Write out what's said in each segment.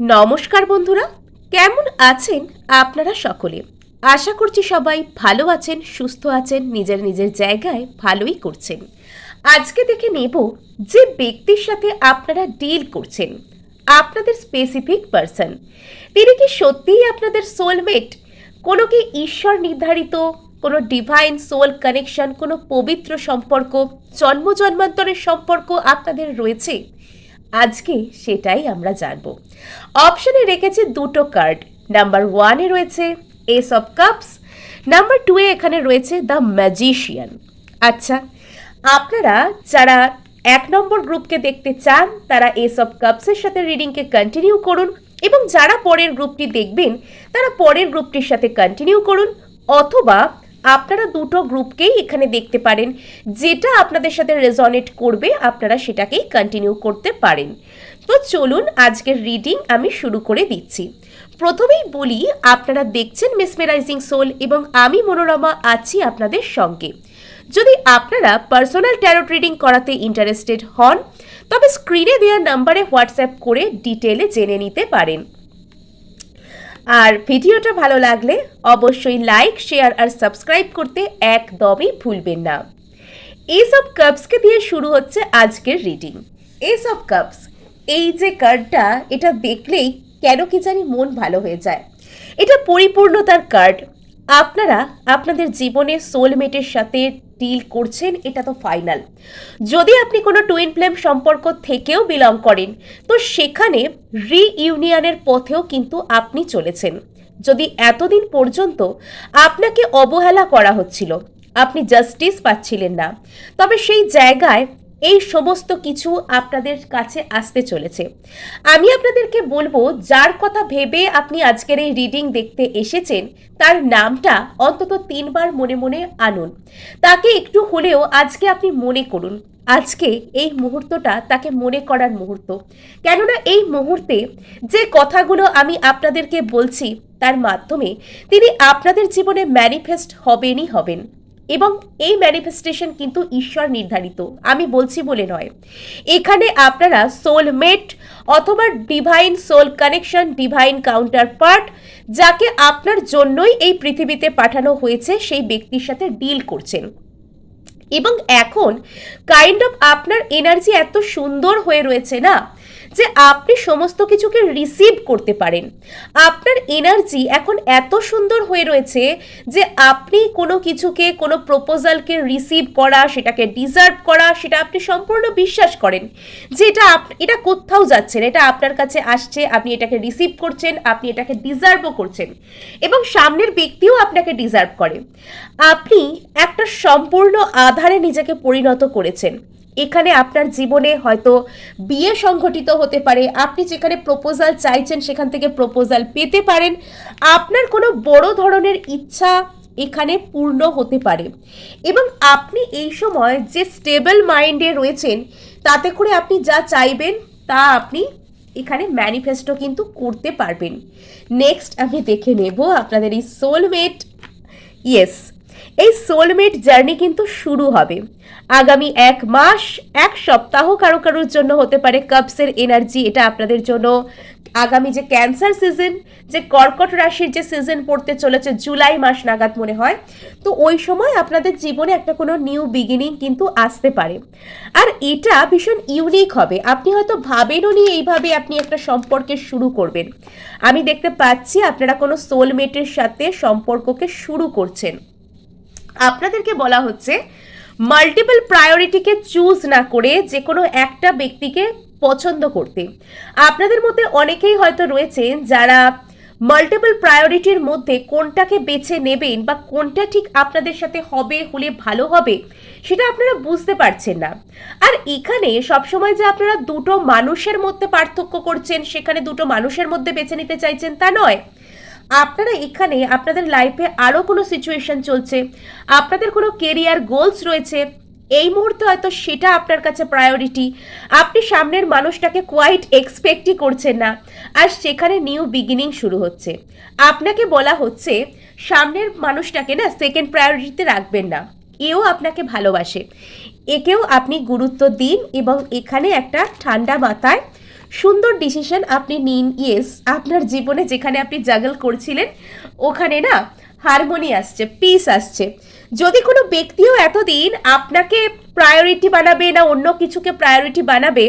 নমস্কার বন্ধুরা, কেমন আছেন আপনারা সকলে? আশা করছি সবাই ভালো আছেন, সুস্থ আছেন, নিজের নিজের জায়গায় ভালোই করছেন। আজকে দেখে নেব যে ব্যক্তির সাথে আপনারা ডিল করছেন, আপনাদের স্পেসিফিক পার্সন তিনি কি সত্যিই আপনাদের সোলমেট কোনো কি ঈশ্বর নির্ধারিত, কোনো ডিভাইন সোল কানেকশন কোনো পবিত্র সম্পর্ক, জন্ম জন্মান্তরের সম্পর্ক আপনাদের রয়েছে? আজকে সেটাই আমরা জানব। অপশনে রেখেছে দুটো কার্ড নাম্বার ওয়ানে রয়েছে এস অফ কাপস নাম্বার টুয়ে এখানে রয়েছে দ্য ম্যাজিশিয়ান আচ্ছা আপনারা যারা এক নম্বর গ্রুপকে দেখতে চান, তারা এস অফ কাপসের সাথে রিডিংকে কন্টিনিউ করুন এবং যারা পরের গ্রুপটি দেখবেন, তারা পরের গ্রুপটির সাথে কন্টিনিউ করুন অথবা আপনারা দুটো গ্রুপকেই এখানে দেখতে পারেন। যেটা আপনাদের সাথে রেজনেট করবে, আপনারা সেটাকেই কন্টিনিউ করতে পারেন। তো চলুন আজকের রিডিং আমি শুরু করে দিচ্ছি। প্রথমেই বলি, আপনারা দেখছেন মেসমেরাইজিং সোল এবং আমি মনোরমা আছি আপনাদের সঙ্গে। যদি আপনারা পার্সোনাল ট্যারোট রিডিং করাতে ইন্টারেস্টেড হন, তবে স্ক্রিনে দেওয়া নাম্বারে হোয়াটসঅ্যাপ করে ডিটেলে জেনে নিতে পারেন। আর ভিডিওটা ভালো লাগলে অবশ্যই লাইক শেয়ার আর সাবস্ক্রাইব করতে একদমই ভুলবেন না। এস অফ কাপসকে দিয়ে শুরু হচ্ছে আজকের রিডিং এস অফ কাপস এই যে কার্ডটা এটা দেখলেই কেন কি জানি মন ভালো হয়ে যায়। এটা পরিপূর্ণতার কার্ড আপনারা আপনাদের জীবনে সোলমেটের সাথে ডিল করছেন, এটা তো ফাইনাল যদি আপনি কোনো টুইন প্লেম সম্পর্ক থেকেও বিলং করেন, তো সেখানে রিইউনিয়নের পথেও কিন্তু আপনি চলেছেন। যদি এতদিন পর্যন্ত আপনাকে অবহেলা করা হচ্ছিল, আপনি জাস্টিস পাচ্ছিলেন না, তবে সেই জায়গায় এই সমস্ত কিছু আপনাদের কাছে আসতে চলেছে। আমি আপনাদেরকে বলব, যার কথা ভেবে আপনি আজকের এই রিডিং দেখতে এসেছেন, তার নামটা অন্তত তিনবার মনে মনে আনুন। তাকে একটু হলেও আজকে আপনি মনে করুন। আজকে এই মুহূর্তটা তাকে মনে করার মুহূর্ত। কেননা এই মুহূর্তে যে কথাগুলো আমি আপনাদেরকে বলছি, তার মাধ্যমে তিনি আপনাদের জীবনে ম্যানিফেস্ট হবেনই হবেন। এবং এই ম্যানিফেস্টেশন কিন্তু ঈশ্বর নির্ধারিত। আমি বলছি বলে নয়। এখানে আপনারা সোলমেট অথবা divine soul connection divine counterpart যাকে আপনার জন্যই এই পৃথিবীতে পাঠানো হয়েছে, সেই ব্যক্তির সাথে ডিল করছেন। এবং এখন কাইন্ড অফ আপনার এনার্জি এত সুন্দর হয়ে রয়েছে না যে আপনি সমস্ত কিছুকে রিসিভ করতে পারেন। আপনার এনার্জি এখন এত সুন্দর হয়ে রয়েছে যে আপনি কোনো কিছুকে, কোনো প্রপোজালকে রিসিভ করা, সেটাকে ডিজার্ভ করা, সেটা আপনি সম্পূর্ণ বিশ্বাস করেন যে এটা এটা কোথাও যাচ্ছে না, এটা আপনার কাছে আসছে, আপনি এটাকে রিসিভ করছেন, আপনি এটাকে ডিজার্ভও করছেন এবং সামনের ব্যক্তিও আপনাকে ডিজার্ভ করে। আপনি একটা সম্পূর্ণ আধারে নিজেকে পরিণত করেছেন। এখানে আপনার জীবনে হয়তো বিয়ে সংঘটিত হতে পারে। আপনি যেখানে প্রপোজাল চাইছেন, সেখান থেকে প্রপোজাল পেতে পারেন। আপনার কোনো বড় ধরনের ইচ্ছা এখানে পূর্ণ হতে পারে। এবং আপনি এই সময় যে স্টেবল মাইন্ডে রয়েছেন, তাতে করে আপনি যা চাইবেন, তা আপনি এখানে ম্যানিফেস্টো কিন্তু করতে পারবেন। নেক্সট আমি দেখে নেব আপনাদের এই সোলমেট ইয়েস এই সোলমেট জার্নি কিন্তু শুরু হবে। আগামী এক মাস, এক সপ্তাহ কারও কারোর জন্য হতে পারে কাপসের এনার্জি এটা আপনাদের জন্য। আগামী যে ক্যান্সার সিজন যে কর্কট রাশির যে সিজন পড়তে চলেছে, জুলাই মাস নাগাদ মনে হয়, তো ওই সময় আপনাদের জীবনে একটা কোনো নিউ বিগিনিং কিন্তু আসতে পারে। আর এটা ভীষণ ইউনিক হবে। আপনি হয়তো ভাবেনও নি এইভাবে আপনি একটা সম্পর্কে শুরু করবেন। আমি দেখতে পাচ্ছি আপনারা কোনো সোলমেটের সাথে সম্পর্ককে শুরু করছেন। আপনাদেরকে বলা হচ্ছে মাল্টিপল প্রায়োরিটিকে চুজ না করে যে কোনো একটা ব্যক্তিকে পছন্দ করতে। আপনাদের মধ্যে অনেকেই হয়তো রয়েছেন যারা মাল্টিপল প্রায়োরিটির মধ্যে কোনটাকে বেছে নেবেন বা কোনটা ঠিক আপনাদের সাথে হবে, হলে ভালো হবে, সেটা আপনারা বুঝতে পারছেন না। আর এখানে সবসময় যে আপনারা দুটো মানুষের মধ্যে পার্থক্য করছেন, সেখানে দুটো মানুষের মধ্যে বেছে নিতে চাইছেন তা নয়। আপনারা এখানে আপনাদের লাইফে আরও কোনো সিচুয়েশন চলছে, আপনাদের কোনো কেরিয়ার গোলস রয়েছে, এই মুহূর্তে হয়তো সেটা আপনার কাছে প্রায়োরিটি আপনি সামনের মানুষটাকে কোয়াইট এক্সপেক্টই করছেন না, আর সেখানে নিউ বিগিনিং শুরু হচ্ছে। আপনাকে বলা হচ্ছে, সামনের মানুষটাকে না সেকেন্ড প্রায়োরিটিতে রাখবেন না, এও আপনাকে ভালোবাসে। একেও আপনি গুরুত্ব দিন এবং এখানে একটা ঠান্ডা মাথায় সুন্দর ডিসিশন আপনি নিন ইয়েস আপনার জীবনে যেখানে আপনি জাগল করছিলেন, ওখানে না হারমোনি আসছে পিস আসছে। যদি কোনো ব্যক্তিও এতদিন আপনাকে প্রায়োরিটি বানাবে না, অন্য কিছুকে প্রায়োরিটি বানাবে,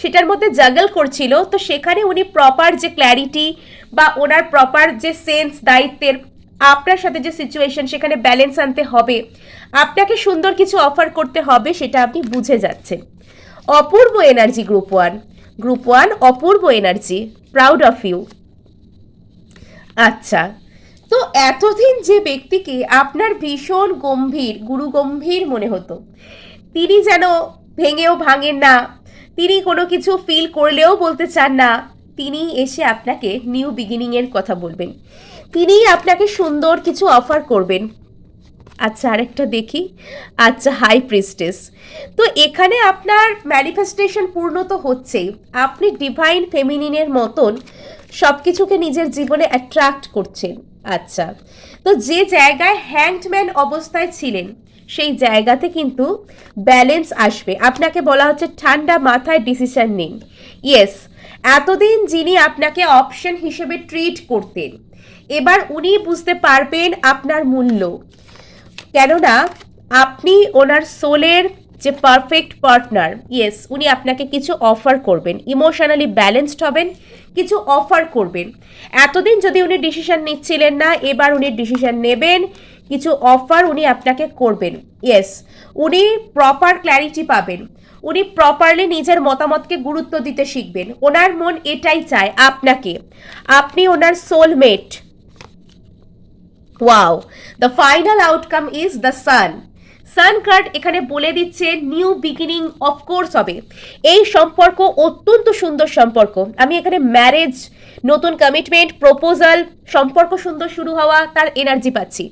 সেটার মধ্যে জাগল করছিল, তো সেখানে উনি প্রপার যে ক্ল্যারিটি বা ওনার প্রপার যে সেন্স দায়িত্বের, আপনার সাথে যে সিচুয়েশন সেখানে ব্যালেন্স আনতে হবে, আপনাকে সুন্দর কিছু অফার করতে হবে, সেটা আপনি বুঝে যাচ্ছেন। অপূর্ব energy group one group one Apurba energy proud of you আচ্ছা তো এতদিন যে ব্যক্তিকে আপনার ভীষণ গম্ভীর, গুরু গম্ভীর মনে হতো, তিনি যেন ভেঙেও ভাঙেন না, তিনি কোনো কিছু ফিল করলেও বলতে চান না, তিনি এসে আপনাকে নিউ বিগিনিংয়ের কথা বলবেন। তিনি আপনাকে সুন্দর কিছু অফার করবেন। আচ্ছা আরেকটা দেখি। আচ্ছা হাই প্রিস্টেস তো এখানে আপনার ম্যানিফেস্টেশন পূর্ণ তো হচ্ছেই। আপনি ডিভাইন ফেমিনিনের মতন সব কিছুকে নিজের জীবনে অ্যাট্রাক্ট করছেন। আচ্ছা তো যে জায়গায় হ্যান্ডম্যান অবস্থায় ছিলেন, সেই জায়গাতে কিন্তু ব্যালেন্স আসবে। আপনাকে বলা হচ্ছে ঠান্ডা মাথায় ডিসিশন নিন। ইয়েস এতদিন যিনি আপনাকে অপশন হিসেবে ট্রিট করতেন, এবার উনি বুঝতে পারবেন আপনার মূল্য। কেননা আপনি ওনার সোলের যে পারফেক্ট পার্টনার ইয়েস উনি আপনাকে কিছু অফার করবেন ইমোশনালি ব্যালেন্সড হবেন, কিছু অফার করবেন। এতদিন যদি উনি ডিসিশন নিচ্ছিলেন না, এবার উনি ডিসিশন নেবেন, কিছু অফার উনি আপনাকে করবেন। ইয়েস উনি প্রপার ক্ল্যারিটি পাবেন, উনি প্রপারলি নিজের মতামতকে গুরুত্ব দিতে শিখবেন। ওনার মন এটাই চায় আপনাকে। আপনি ওনার soulmate wow the final outcome is the sun sun card এখানে বলে দিচ্ছে নিউ বিগিনিং অফ কোর্স হবে। এই সম্পর্ক অত্যন্ত সুন্দর সম্পর্ক। আমি এখানে ম্যারেজ নতুন কমিটমেন্ট প্রপোজাল সম্পর্ক সুন্দর শুরু হওয়া, তার এনার্জি পাচ্ছি।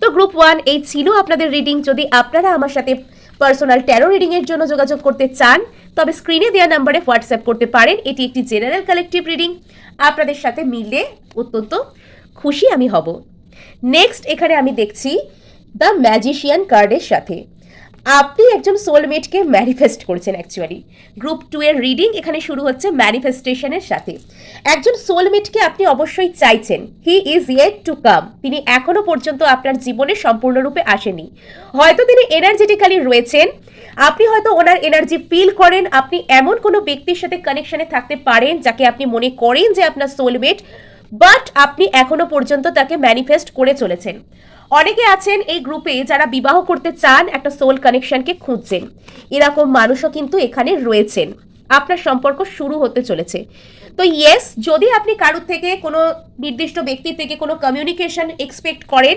তো গ্রুপ ওয়ান এই ছিল আপনাদের রিডিং যদি আপনারা আমার সাথে পার্সোনাল ট্যারো রিডিংয়ের জন্য যোগাযোগ করতে চান, তবে স্ক্রিনে দেওয়া নাম্বারে হোয়াটসঅ্যাপ করতে পারেন। এটি একটি জেনারেল কালেকটিভ রিডিং আপনাদের সাথে মিললে অত্যন্ত খুশি আমি হব। নেক্সট এখানে আমি দেখছি দ্য ম্যাজিশিয়ান কার্ডের সাথে। আপনি একজন সোলমেটকে ম্যানিফেস্ট করছেন অ্যাকচুয়ালি গ্রুপ টু এর রিডিং এখানে শুরু হচ্ছে ম্যানিফেস্টেশনের সাথে। একজন সোলমেটকে আপনি অবশ্যই চাইছেন। He is yet to come তিনি এখনও পর্যন্ত আপনার জীবনে সম্পূর্ণরূপে আসেনি। হয়তো তিনি এনার্জেটিক্যালি রয়েছেন। আপনি হয়তো ওনার এনার্জি ফিল করেন। আপনি এমন কোনো ব্যক্তির সাথে কানেকশনে থাকতে পারেন, যাকে আপনি মনে করেন যে আপনার সোলমেট বাট আপনি এখনও পর্যন্ত তাকে ম্যানিফেস্ট করে চলেছেন। অনেকে আছেন এই গ্রুপে যারা বিবাহ করতে চান একটা সোল কানেকশনকে খুঁজছেন। এরকম মানুষও কিন্তু এখানে রয়েছেন। আপনার সম্পর্ক শুরু হতে চলেছে। তো ইয়েস যদি আপনি কারোর থেকে কোনো নির্দিষ্ট ব্যক্তির থেকে কোনো কমিউনিকেশন এক্সপেক্ট করেন,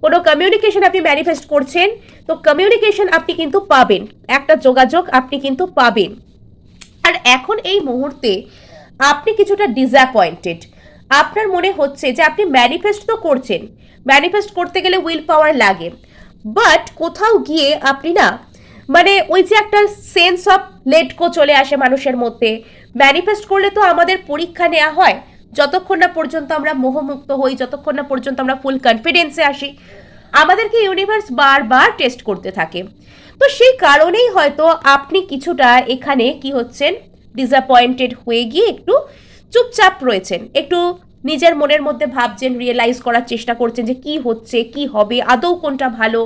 কোনো কমিউনিকেশন আপনি ম্যানিফেস্ট করছেন, তো কমিউনিকেশন আপনি কিন্তু পাবেন। একটা যোগাযোগ আপনি কিন্তু পাবেন। আর এখন এই মুহূর্তে আপনি কিছুটা ডিসঅ্যাপয়েন্টেড আপনার মনে হচ্ছে যে আপনি ম্যানিফেস্ট তো করছেন। ম্যানিফেস্ট করতে গেলে উইল পাওয়ার লাগে। বাট কোথাও গিয়ে আপনি না মানে ওই যে একটা সেন্স অফ লেটকো চলে আসে মানুষের মধ্যে। ম্যানিফেস্ট করলে তো আমাদের পরীক্ষা নেওয়া হয়। যতক্ষণ না পর্যন্ত আমরা মোহমুক্ত হই, যতক্ষণ না পর্যন্ত আমরা ফুল কনফিডেন্সে আসি, আমাদেরকে ইউনিভার্স বারবার টেস্ট করতে থাকে। তো সেই কারণেই হয়তো আপনি কিছুটা এখানে কি হচ্ছেন ডিসঅ্যাপয়েন্টেড হয়ে গিয়ে একটু চুপচাপ রয়েছেন। একটু নিজের মনের মধ্যে ভাবছেন রিয়েলাইজ করার চেষ্টা করছেন যে কি হচ্ছে, কি হবে, আদৌ কোনটা ভালো।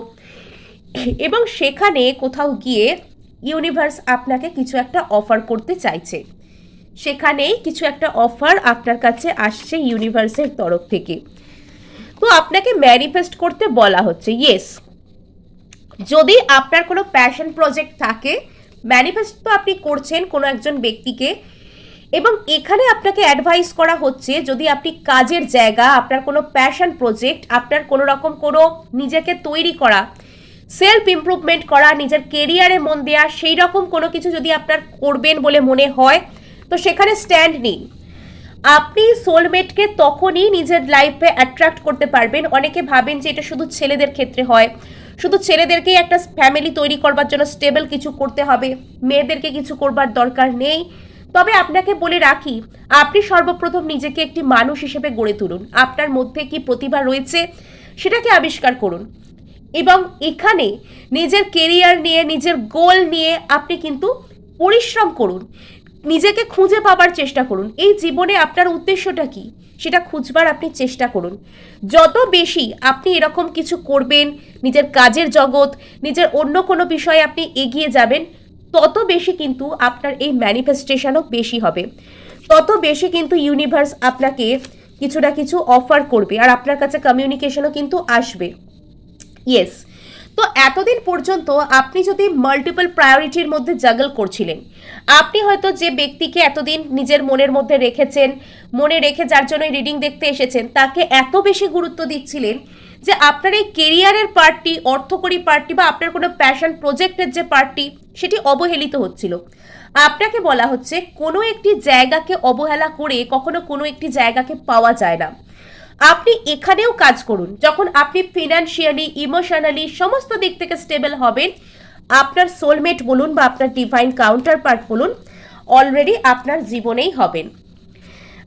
এবং সেখানে কোথাও গিয়ে ইউনিভার্স আপনাকে কিছু একটা অফার করতে চাইছে। সেখানেই কিছু একটা অফার আপনার কাছে আসছে ইউনিভার্সের তরফ থেকে। তো আপনাকে ম্যানিফেস্ট করতে বলা হচ্ছে ইয়েস যদি আপনার কোনো প্যাশন প্রজেক্ট থাকে ম্যানিফেস্ট তো আপনি করছেন কোনো একজন ব্যক্তিকে এবং এখানে আপনাকে অ্যাডভাইস করা হচ্ছে, যদি আপনি কাজের জায়গা, আপনার কোনো প্যাশন প্রজেক্ট আপনার কোনো রকম কোনো নিজেকে তৈরি করা সেলফ ইমপ্রুভমেন্ট করা, নিজের কেরিয়ারে মন দেওয়া সেই রকম কোনো কিছু যদি আপনার করবেন বলে মনে হয়, তো সেখানে স্ট্যান্ড নিন আপনি সোলমেটকে তখনই নিজের লাইফে অ্যাট্রাক্ট করতে পারবেন। অনেকে ভাবেন যে এটা শুধু ছেলেদের ক্ষেত্রে হয়। শুধু ছেলেদেরকেই একটা ফ্যামিলি তৈরি করবার জন্য স্টেবল কিছু করতে হবে। মেয়েদেরকে কিছু করবার দরকার নেই। তবে আপনাকে বলে রাখি, আপনি সর্বপ্রথম নিজেকে একটি মানুষ হিসেবে গড়ে তুলুন। আপনার মধ্যে কি প্রতিভা রয়েছে সেটাকে আবিষ্কার করুন। এবং এখানে নিজের কেরিয়ার নিয়ে, নিজের গোল নিয়ে আপনি কিন্তু পরিশ্রম করুন। নিজেকে খুঁজে পাবার চেষ্টা করুন। এই জীবনে আপনার উদ্দেশ্যটা কি? সেটা খুঁজবার আপনি চেষ্টা করুন। যত বেশি আপনি এরকম কিছু করবেন, নিজের কাজের জগৎ, নিজের অন্য কোনো বিষয়ে আপনি এগিয়ে যাবেন তত বেশি কিন্তু আপনার এই ম্যানিফেস্টেশনও বেশি হবে। তত বেশি কিন্তু ইউনিভার্স আপনাকে কিছু না কিছু অফার করবে আর আপনার কাছে কমিউনিকেশনও কিন্তু আসবে। ইয়েস তো এতদিন পর্যন্ত আপনি যদি মাল্টিপল প্রায়োরিটির মধ্যে জাগল করছিলেন, আপনি হয়তো যে ব্যক্তিকে এতদিন নিজের মনের মধ্যে রেখেছেন, মনে রেখে যার জন্য রিডিং দেখতে এসেছেন, তাকে এত বেশি গুরুত্ব দিচ্ছিলেন যে আপনার এই কেরিয়ারের পার্টটি অর্থকরী পার্টটি বা আপনার কোনো প্যাশন প্রজেক্টের যে পার্টটি সেটি অবহেলিত হচ্ছিল। আপনাকে বলা হচ্ছে, কোনো একটি জায়গাকে অবহেলা করে কখনো কোনো একটি জায়গাকে পাওয়া যায় না। আপনি এখানেও কাজ করুন। যখন আপনি ফিনান্সিয়ালি ইমোশনালি সমস্ত দিক থেকে স্টেবল হবেন, আপনার সোলমেট বলুন বা আপনার ডিভাইন কাউন্টার পার্ট বলুন অলরেডি আপনার জীবনেই হবেন।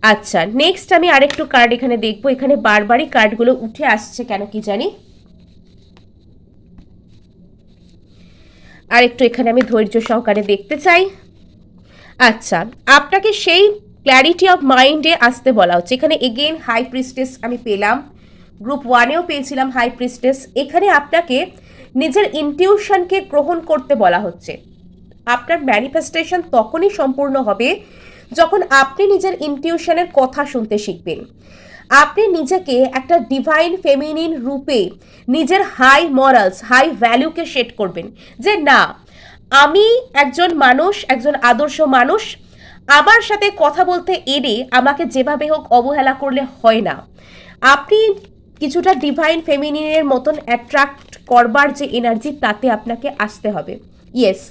আচ্ছা নেক্সট আমি আরেকটু কার্ড এখানে দেখব। এখানে বারবারই কার্ডগুলো উঠে আসছে কেন কি জানি? আর একটু এখানে আমি ধৈর্য সহকারে দেখতে চাই। আচ্ছা আপনাকে সেই ক্ল্যারিটি অফ মাইন্ডে আসতে বলা হচ্ছে। এখানে এগেন হাই প্রিস্টেস আমি পেলাম। গ্রুপ ওয়ানেও পেয়েছিলাম হাই প্রিস্টেস এখানে আপনাকে নিজের ইনটিউশনকে গ্রহণ করতে বলা হচ্ছে। আপনার ম্যানিফেস্টেশন তখনই সম্পূর্ণ হবে যখন আপনি নিজের ইনটিউশনের কথা শুনতে শিখবেন, আপনি নিজেকে একটা ডিভাইন ফেমিনিন রূপে নিজের হাই মরালস হাই ভ্যালুকে সেট করবেন যে না, আমি একজন মানুষ, একজন আদর্শ মানুষ, আমার সাথে কথা বলতে এড়ে আমাকে যেভাবে হোক অবহেলা করলে হয় না। আপনি কিছুটা ডিভাইন ফেমিনিনের মতন অ্যাট্রাক্ট করবার যে এনার্জি তাতে আপনাকে আসতে হবে। ইয়েস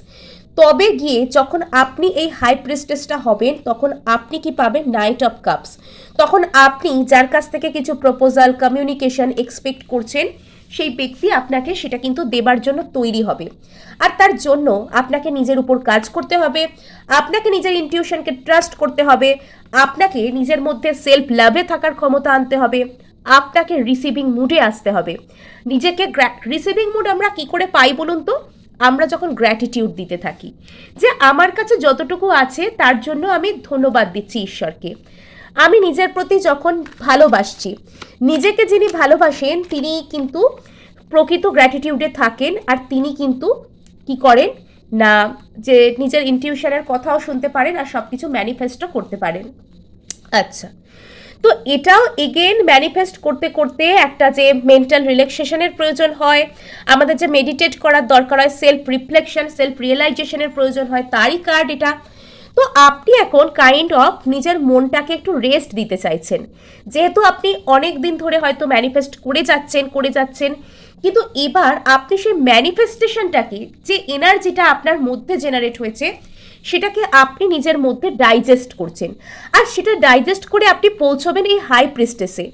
তবে গিয়ে যখন আপনি এই হাই প্রেস্টেসটা হবেন, তখন আপনি কি পাবেন নাইট অফ কাপস তখন আপনি যার কাছ থেকে কিছু প্রপোজাল কমিউনিকেশন এক্সপেক্ট করছেন, সেই ব্যক্তি আপনাকে সেটা কিন্তু দেবার জন্য তৈরি হবে। আর তার জন্য আপনাকে নিজের উপর কাজ করতে হবে, আপনাকে নিজের ইনটিউশনকে ট্রাস্ট করতে হবে, আপনাকে নিজের মধ্যে সেলফ লাভে থাকার ক্ষমতা আনতে হবে, আপনাকে রিসিভিং মুডে আসতে হবে। নিজেকে রিসিভিং মুড আমরা কি করে পাই বলুন তো? আমরা যখন গ্র্যাটিটিউড দিতে থাকি, যে আমার কাছে যতটুকু আছে, তার জন্য আমি ধন্যবাদ দিচ্ছি ঈশ্বরকে। আমি নিজের প্রতি যখন ভালোবাসছি, নিজেকে যিনি ভালোবাসেন, তিনি কিন্তু প্রকৃত গ্র্যাটিটিউডে থাকেন, আর তিনি কিন্তু কি করেন? না, যে নিজের ইনটিউশনের কথাও শুনতে পারেন, আর সব কিছু ম্যানিফেস্টও করতে পারেন। আচ্ছা। তো এটাও এগেন ম্যানিফেস্ট করতে করতে একটা যে মেন্টাল রিল্যাক্সেশনের প্রয়োজন হয়, আমাদের যে মেডিটেট করার দরকার হয় সেলফ রিফ্লেকশন সেলফ রিয়েলাইজেশনের প্রয়োজন হয়, তারই কার্ড এটা। তো আপনি এখন কাইন্ড অফ নিজের মনটাকে একটু রেস্ট দিতে চাইছেন। যেহেতু আপনি অনেক দিন ধরে হয়তো ম্যানিফেস্ট করে যাচ্ছেন করে যাচ্ছেন, কিন্তু এবার আপনি সেই ম্যানিফেস্টেশনটাকে যে এনার্জিটা আপনার মধ্যে জেনারেট হয়েছে সেটাকে আপনি নিজের মধ্যে ডাইজেস্ট করছেন। আর সেটা ডাইজেস্ট করে আপনি পৌঁছবেন এই হাই প্রিস্টেসে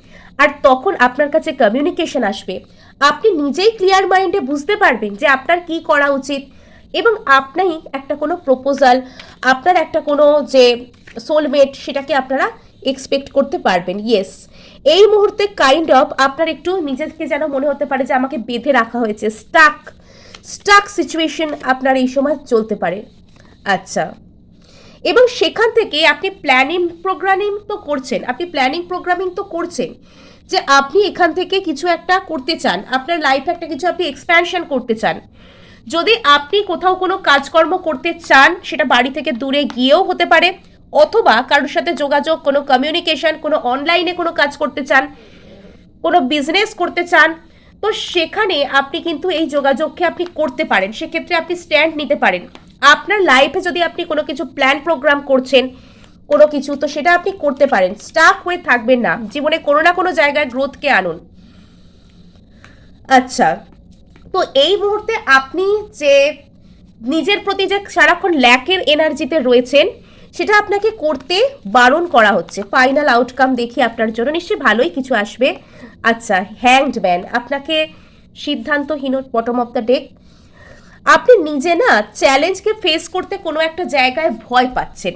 আর তখন আপনার কাছে কমিউনিকেশন আসবে। আপনি নিজেই ক্লিয়ার মাইন্ডে বুঝতে পারবেন যে আপনার কি করা উচিত। এবং আপনি একটা কোনো প্রপোজাল আপনার একটা কোনো যে সোলমেট সেটাকে আপনারা এক্সপেক্ট করতে পারবেন ইয়েস এই মুহূর্তে কাইন্ড অফ আপনার একটু নিজেকে যেন মনে হতে পারে যে আমাকে বেঁধে রাখা হয়েছে স্টাক স্টাক সিচুয়েশন আপনার এই সময় চলতে পারে। আচ্ছা। এবং সেখান থেকে আপনি প্ল্যানিং প্রোগ্রামিং তো করছেন, আপনি প্ল্যানিং প্রোগ্রামিং তো করছেন, যে আপনি এখান থেকে কিছু একটা করতে চান, আপনার লাইফে একটা কিছু আপনি এক্সপ্যানশন করতে চান। যদি আপনি কোথাও কোনো কাজকর্ম করতে চান, সেটা বাড়ি থেকে দূরে গিয়েও হতে পারে, অথবা কারোর সাথে যোগাযোগ, কোনো কমিউনিকেশন কোনো অনলাইনে কোনো কাজ করতে চান, কোনো বিজনেস করতে চান, তো সেখানে আপনি কিন্তু এই যোগাযোগকে আপনি করতে পারেন। সেক্ষেত্রে আপনি স্ট্যান্ড নিতে পারেন। আপনার লাইফে যদি আপনি কোনো কিছু প্ল্যান প্রোগ্রাম করছেন, কোনো কিছু, তো সেটা আপনি করতে পারেন। স্টাক হয়ে থাকবেন না। জীবনে কোনো না কোনো জায়গায় গ্রোথকে আনুন। আচ্ছা তো এই মুহূর্তে আপনি যে নিজের প্রতি যে সারাক্ষণ ল্যাকের এনার্জিতে রয়েছেন, সেটা আপনাকে করতে বারণ করা হচ্ছে। ফাইনাল আউটকাম দেখি আপনার জন্য। নিশ্চয়ই ভালোই কিছু আসবে। আচ্ছা হ্যাংড ম্যান আপনাকে সিদ্ধান্তহীন বটম অফ দ্য ডেক আপনি নিজে না চ্যালেঞ্জকে ফেস করতে কোনো একটা জায়গায় ভয় পাচ্ছেন।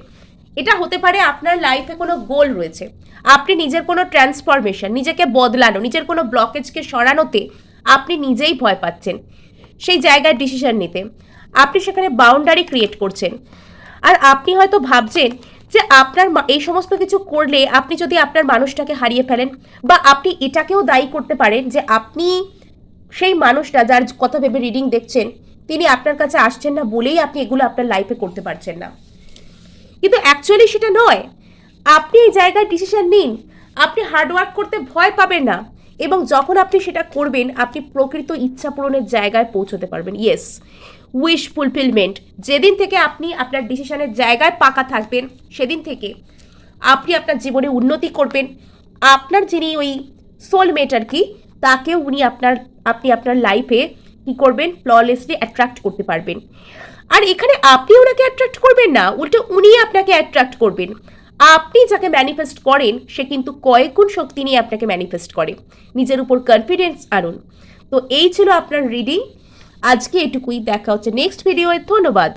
এটা হতে পারে আপনার লাইফে কোনো গোল রয়েছে। আপনি নিজের কোনো ট্রান্সফরমেশন নিজেকে বদলানো, নিজের কোনো ব্লকেজকে সরানোতে আপনি নিজেই ভয় পাচ্ছেন। সেই জায়গায় ডিসিশন নিতে। আপনি সেখানে বাউন্ডারি ক্রিয়েট করছেন। আর আপনি হয়তো ভাবছেন যে আপনার এই সমস্ত কিছু করলে আপনি যদি আপনার মানুষটাকে হারিয়ে ফেলেন বা আপনি এটাকেও দায়ী করতে পারেন যে আপনি সেই মানুষটা যার কথা ভেবে রিডিং দেখছেন তিনি আপনার কাছে আসছেন না বলেই আপনি এগুলো আপনার লাইফে করতে পারছেন না। কিন্তু অ্যাকচুয়ালি সেটা নয়। আপনি এই জায়গায় ডিসিশন নিন। আপনি হার্ডওয়ার্ক করতে ভয় পাবেন না। এবং যখন আপনি সেটা করবেন, আপনি প্রকৃত ইচ্ছা পূরণের জায়গায় পৌঁছতে পারবেন। ইয়েস উইশ ফুলফিলমেন্ট যেদিন থেকে আপনি আপনার ডিসিশনের জায়গায় পাকা থাকবেন, সেদিন থেকে আপনি আপনার জীবনে উন্নতি করবেন। আপনার যিনি ওই সোলমেট আর কি, তাকেও উনি আপনার, আপনি আপনার লাইফে কি করবেন? ফ্ললেসলি অ্যাট্রাক্ট করতে পারবেন। আর এখানে আপনি ওনাকে অ্যাট্রাক্ট করবেন না, উল্টো উনি আপনাকে অ্যাট্রাক্ট করবেন। আপনি যাকে ম্যানিফেস্ট করেন, সে কিন্তু কয়েক গুণ শক্তি নিয়ে আপনাকে ম্যানিফেস্ট করে। নিজের উপর কনফিডেন্স আনুন। তো এই ছিল আপনার রিডিং আজকে এটুকুই। দেখা হচ্ছে নেক্সট ভিডিওয়ে ধন্যবাদ।